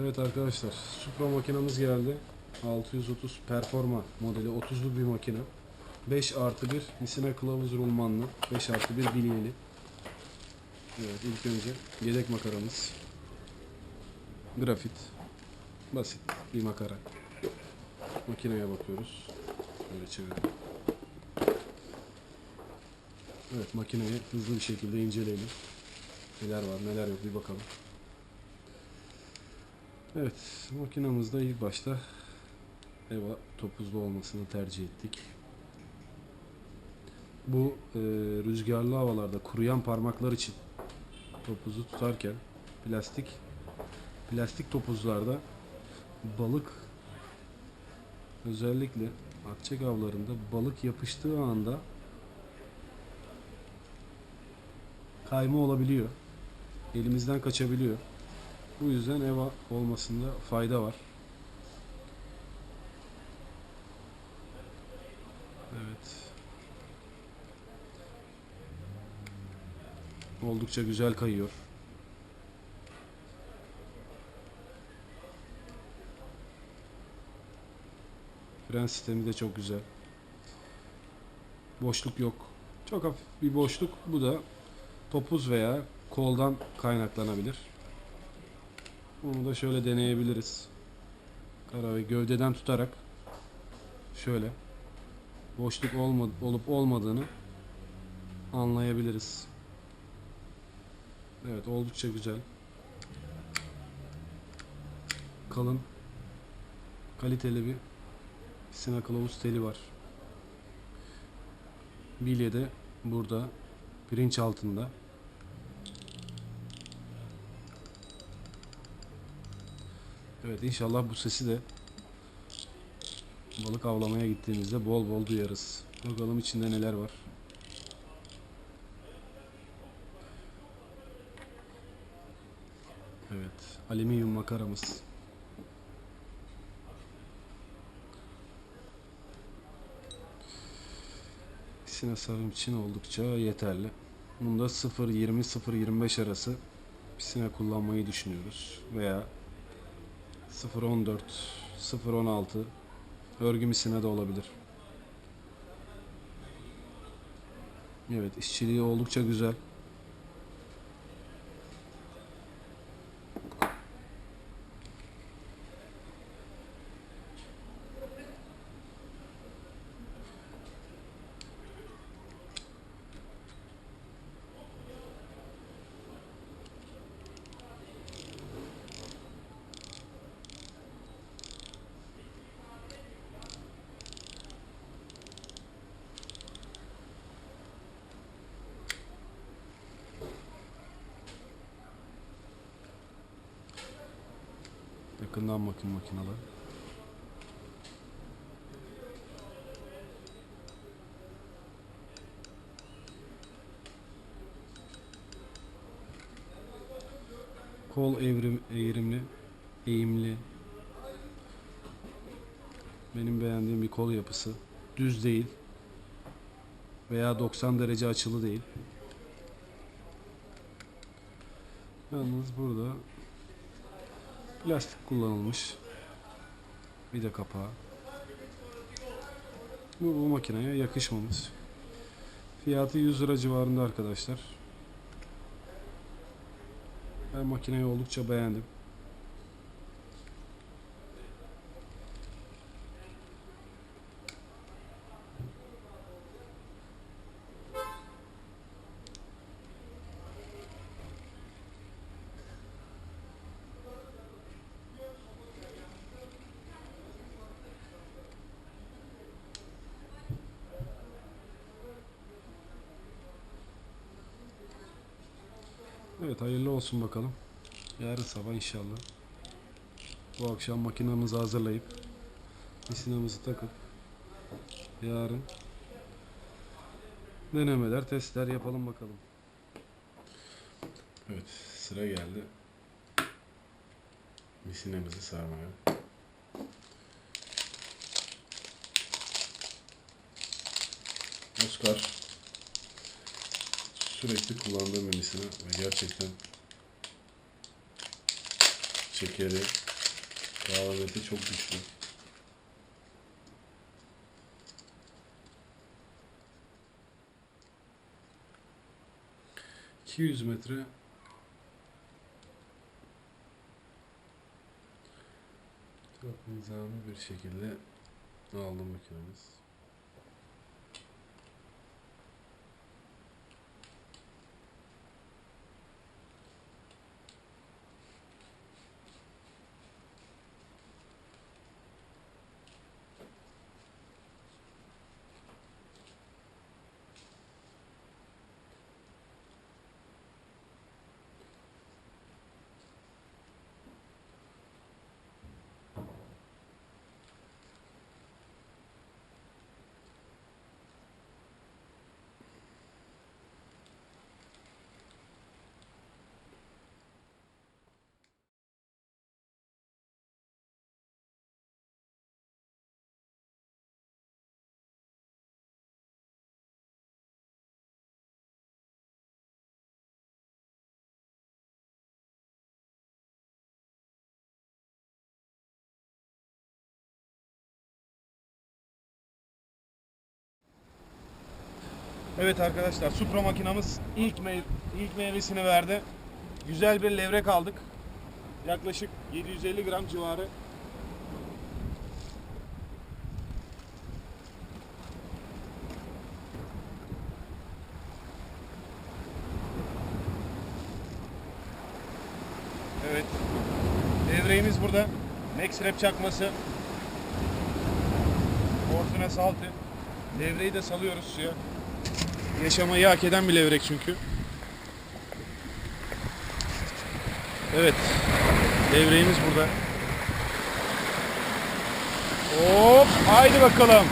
Evet arkadaşlar, Supra makinamız geldi. 630 Performa modeli 30'luk bir makine. 5 artı 1 misine kılavuz rulmanlı. 5 artı 1 bilyeli. Evet ilk önce yedek makaramız. Grafit. Basit bir makara. Makineye bakıyoruz. Böyle çevirelim. Evet makineyi hızlı bir şekilde inceleyelim. Neler var neler yok bir bakalım. Evet, makinamızda ilk başta EVA topuzlu olmasını tercih ettik. Bu e, rüzgarlı havalarda kuruyan parmaklar için topuzu tutarken plastik plastik topuzlarda balık özellikle akçak avlarında balık yapıştığı anda kayma olabiliyor. Elimizden kaçabiliyor. Bu yüzden EVA olmasında fayda var. Evet. Oldukça güzel kayıyor. Fren sistemi de çok güzel. Boşluk yok. Çok hafif bir boşluk. Bu da topuz veya koldan kaynaklanabilir. Bunu da şöyle deneyebiliriz. Kara ve gövdeden tutarak şöyle boşluk olma, olup olmadığını anlayabiliriz. Evet oldukça güzel. Kalın kaliteli bir sina kılavuz teli var. Bilye de burada pirinç altında. Evet inşallah bu sesi de balık avlamaya gittiğimizde bol bol duyarız. Bakalım içinde neler var. Evet, alüminyum makaramız. Sine sarım için oldukça yeterli. Bunda 0.20-0.25 arası pisine kullanmayı düşünüyoruz. Veya 0.14, 0.16 örgü misine de olabilir. Evet işçiliği oldukça güzel. Yakından bakın makinalar. Kol evrim, eğrimli, eğimli. Benim beğendiğim bir kol yapısı. Düz değil. Veya 90 derece açılı değil. Yalnız burada Plastik kullanılmış. Bir de kapağı. Bu, bu makineye yakışmamış. Fiyatı 100 lira civarında arkadaşlar. Ben makineyi oldukça beğendim. Evet hayırlı olsun bakalım. Yarın sabah inşallah. Bu akşam makinamızı hazırlayıp misinamızı takıp yarın denemeler, testler yapalım bakalım. Evet sıra geldi. Misinemizi sarmaya. Oscar sürekli kullandığım bir ve gerçekten şekeri Kavameti çok güçlü. İki yüz metre çok nizami bir şekilde aldı makinemiz. Evet arkadaşlar Supra makinamız ilk mey- ilk meyvesini verdi. Güzel bir levrek aldık. Yaklaşık 750 gram civarı. Evet. Levreğimiz burada. Max Rap çakması. Fortuna Salty. Levreyi de salıyoruz suya. Yaşamayı hak eden bir levrek çünkü. Evet. Levreğimiz burada. Hop, haydi bakalım.